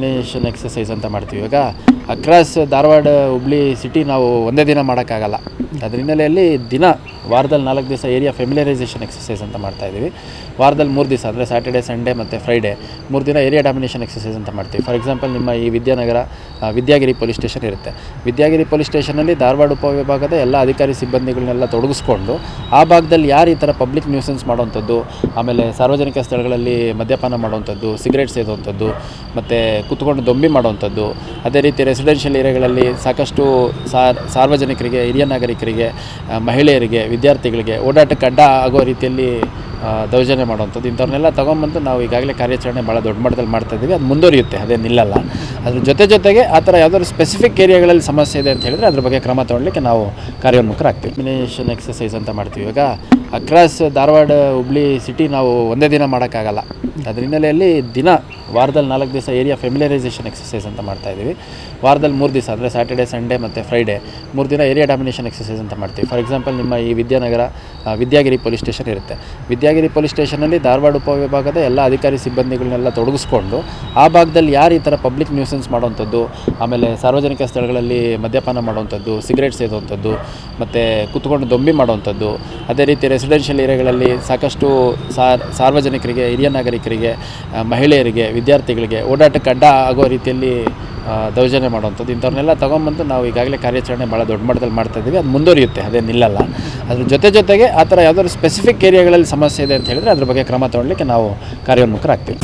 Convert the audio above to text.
Elimination exercise ಅಂತ ಮಾಡ್ತೀವಿ. ಇವಾಗ ಅಕ್ರಾಸ್ ಧಾರವಾಡ ಹುಬ್ಳಿ ಸಿಟಿ ನಾವು ಒಂದೇ ದಿನ ಮಾಡೋಕ್ಕಾಗಲ್ಲ. ಅದ್ರ ಹಿನ್ನೆಲೆಯಲ್ಲಿ ದಿನ ವಾರದಲ್ಲಿ ನಾಲ್ಕು ದಿವಸ ಏರಿಯಾ ಫೆಮಿಲರೈಸೇಷನ್ ಎಕ್ಸಸೈಸ್ ಅಂತ ಮಾಡ್ತಾ ಇದ್ದೀವಿ. ವಾರದಲ್ಲಿ ಮೂರು ದಿವಸ, ಅಂದರೆ ಸ್ಯಾಟರ್ಡೆ ಸಂಡೇ ಮತ್ತು ಫ್ರೈಡೇ ಮೂರು ದಿನ ಏರಿಯಾ ಡಾಮಿನೇಷನ್ ಎಕ್ಸಸೈಸ್ ಅಂತ ಮಾಡ್ತೀವಿ. ಫಾರ್ ಎಕ್ಸಾಂಪಲ್ ನಿಮ್ಮ ಈ ವಿದ್ಯಾನಗರ ವಿದ್ಯಾಗಿರಿ ಪೊಲೀಸ್ ಸ್ಟೇಷನ್ ಇರುತ್ತೆ. ವಿದ್ಯಾಗಿರಿ ಪೊಲೀಸ್ ಸ್ಟೇಷನಲ್ಲಿ ಧಾರವಾಡ ಉಪವಿಭಾಗದ ಎಲ್ಲ ಅಧಿಕಾರಿ ಸಿಬ್ಬಂದಿಗಳನ್ನೆಲ್ಲ ತೊಡಗಿಸ್ಕೊಂಡು ಆ ಭಾಗದಲ್ಲಿ ಯಾರು ಈ ಥರ ಪಬ್ಲಿಕ್ ನ್ಯೂಸೆನ್ಸ್ ಮಾಡುವಂಥದ್ದು, ಆಮೇಲೆ ಸಾರ್ವಜನಿಕ ಸ್ಥಳಗಳಲ್ಲಿ ಮದ್ಯಪಾನ ಮಾಡುವಂಥದ್ದು ಸಿಗರೇಟ್ ಸೇದುವಂಥದ್ದು ಮತ್ತು ಕುತ್ಕೊಂಡು ದೊಂಬಿ ಮಾಡುವಂಥದ್ದು ಅದೇ ರೀತಿ ರೆಸಿಡೆನ್ಷಿಯಲ್ ಏರಿಯಾಗಳಲ್ಲಿ ಸಾಕಷ್ಟು ಸಾರ್ ಸಾರ್ವಜನಿಕರಿಗೆ, ಹಿರಿಯ ನಾಗರಿಕರಿಗೆ ಮಹಿಳೆಯರಿಗೆ, ವಿದ್ಯಾರ್ಥಿಗಳಿಗೆ ಓಡಾಟಕ್ಕೆ ಅಡ್ಡ ಆಗೋ ರೀತಿಯಲ್ಲಿ ದೌರ್ಜನ್ಯ ಮಾಡುವಂಥದ್ದು. ಇಂಥವ್ರನ್ನೆಲ್ಲ ತೊಗೊಂಬಂದು ನಾವು ಈಗಾಗಲೇ ಕಾರ್ಯಾಚರಣೆ ಭಾಳ ದೊಡ್ಡ ಮಟ್ಟದಲ್ಲಿ ಮಾಡ್ತಾ ಇದ್ದೀವಿ. ಅದು ಮುಂದುವರಿಯುತ್ತೆ, ಅದೇ ನಿಲ್ಲಲ್ಲ. ಅದ್ರ ಜೊತೆ ಜೊತೆಗೆ ಆ ಥರ ಯಾವುದಾದ್ರು ಸ್ಪೆಸಿಫಿಕ್ ಏರಿಯಾಗಳಲ್ಲಿ ಸಮಸ್ಯೆ ಇದೆ ಅಂತ ಹೇಳಿದ್ರೆ ಅದ್ರ ಬಗ್ಗೆ ಕ್ರಮ ತೊಗೊಳ್ಲಿಕ್ಕೆ ನಾವು ಕಾರ್ಯೋನ್ಮುಖರಾಗ್ತೀವಿ. ಮಿನೇಷನ್ ಎಕ್ಸಸೈಸ್ ಅಂತ ಮಾಡ್ತೀವಿ ಇವಾಗ. ಅಕ್ರಾಸ್ ಧಾರವಾಡ ಹುಬ್ಳಿ ಸಿಟಿ ನಾವು ಒಂದೇ ದಿನ ಮಾಡೋಕ್ಕಾಗಲ್ಲ. ಅದ್ರ ಹಿನ್ನೆಲೆಯಲ್ಲಿ ದಿನ ವಾರದಲ್ಲಿ ನಾಲ್ಕು ದಿವಸ ಏರಿಯಾ ಫೆಮಿಲರೈಸೇಷನ್ ಎಕ್ಸಸೈಸ್ ಅಂತ ಮಾಡ್ತಾ ಇದ್ದೀವಿ. ವಾರದಲ್ಲಿ ಮೂರು ದಿವಸ, ಅಂದರೆ ಸ್ಯಾಟರ್ಡೆ ಸಂಡೇ ಮತ್ತು ಫ್ರೈಡೇ ಮೂರು ದಿನ ಏರಿಯಾ ಡಾಮಿನೇಷನ್ ಎಕ್ಸಸೈಸ್ ಅಂತ ಮಾಡ್ತೀವಿ. ಫಾರ್ ಎಕ್ಸಾಂಪಲ್ ನಿಮ್ಮ ಈ ವಿದ್ಯಾನಗರ ವಿದ್ಯಾಗಿರಿ ಪೊಲೀಸ್ ಸ್ಟೇಷನ್ ಇರುತ್ತೆ. ವಿದ್ಯಾಗಿರಿ ಪೊಲೀಸ್ ಸ್ಟೇಷನಲ್ಲಿ ಧಾರವಾಡ ಉಪವಿಭಾಗದ ಎಲ್ಲ ಅಧಿಕಾರಿ ಸಿಬ್ಬಂದಿಗಳನ್ನೆಲ್ಲ ತೊಡಗಿಸ್ಕೊಂಡು ಆ ಭಾಗದಲ್ಲಿ ಯಾರು ಈ ಥರ ಪಬ್ಲಿಕ್ ನ್ಯೂಸೆನ್ಸ್ ಮಾಡುವಂಥದ್ದು, ಆಮೇಲೆ ಸಾರ್ವಜನಿಕ ಸ್ಥಳಗಳಲ್ಲಿ ಮದ್ಯಪಾನ ಮಾಡುವಂಥದ್ದು ಸಿಗರೇಟ್ ಸೇದುವಂಥದ್ದು, ಮತ್ತು ಕುತ್ಕೊಂಡು ದೊಂಬಿ ಮಾಡುವಂಥದ್ದು, ಅದೇ ರೀತಿ ರೆಸಿಡೆನ್ಷಿಯಲ್ ಏರಿಯಾಗಳಲ್ಲಿ ಸಾಕಷ್ಟು ಸಾರ್ ಸಾರ್ವಜನಿಕರಿಗೆ, ಹಿರಿಯ ನಾಗರಿಕರಿಗೆ ಮಹಿಳೆಯರಿಗೆ, ವಿದ್ಯಾರ್ಥಿಗಳಿಗೆ ಓಡಾಟಕ್ಕೆ ಅಡ್ಡ ಆಗೋ ರೀತಿಯಲ್ಲಿ ದೌರ್ಜನ್ಯ ಮಾಡುವಂಥದ್ದು. ಇಂಥವ್ರನ್ನೆಲ್ಲ ತೊಗೊಂಬಂದು ನಾವು ಈಗಾಗಲೇ ಕಾರ್ಯಾಚರಣೆ ಭಾಳ ದೊಡ್ಡ ಮಟ್ಟದಲ್ಲಿ ಮಾಡ್ತಾ ಇದ್ದೀವಿ ಅದು ಮುಂದುವರಿಯುತ್ತೆ ಅದೇ ನಿಲ್ಲಲ್ಲ. ಅದ್ರ ಜೊತೆ ಜೊತೆಗೆ ಆ ಥರ ಯಾವುದಾದ್ರು ಸ್ಪೆಸಿಫಿಕ್ ಏರಿಯಾಗಳಲ್ಲಿ ಸಮಸ್ಯೆ ಇದೆ ಅಂತ ಹೇಳಿದ್ರೆ ಅದ್ರ ಬಗ್ಗೆ ಕ್ರಮ ತೊಗೊಳ್ಲಿಕ್ಕೆ ನಾವು ಕಾರ್ಯೋನ್ಮುಖರಾಗ್ತೀವಿ.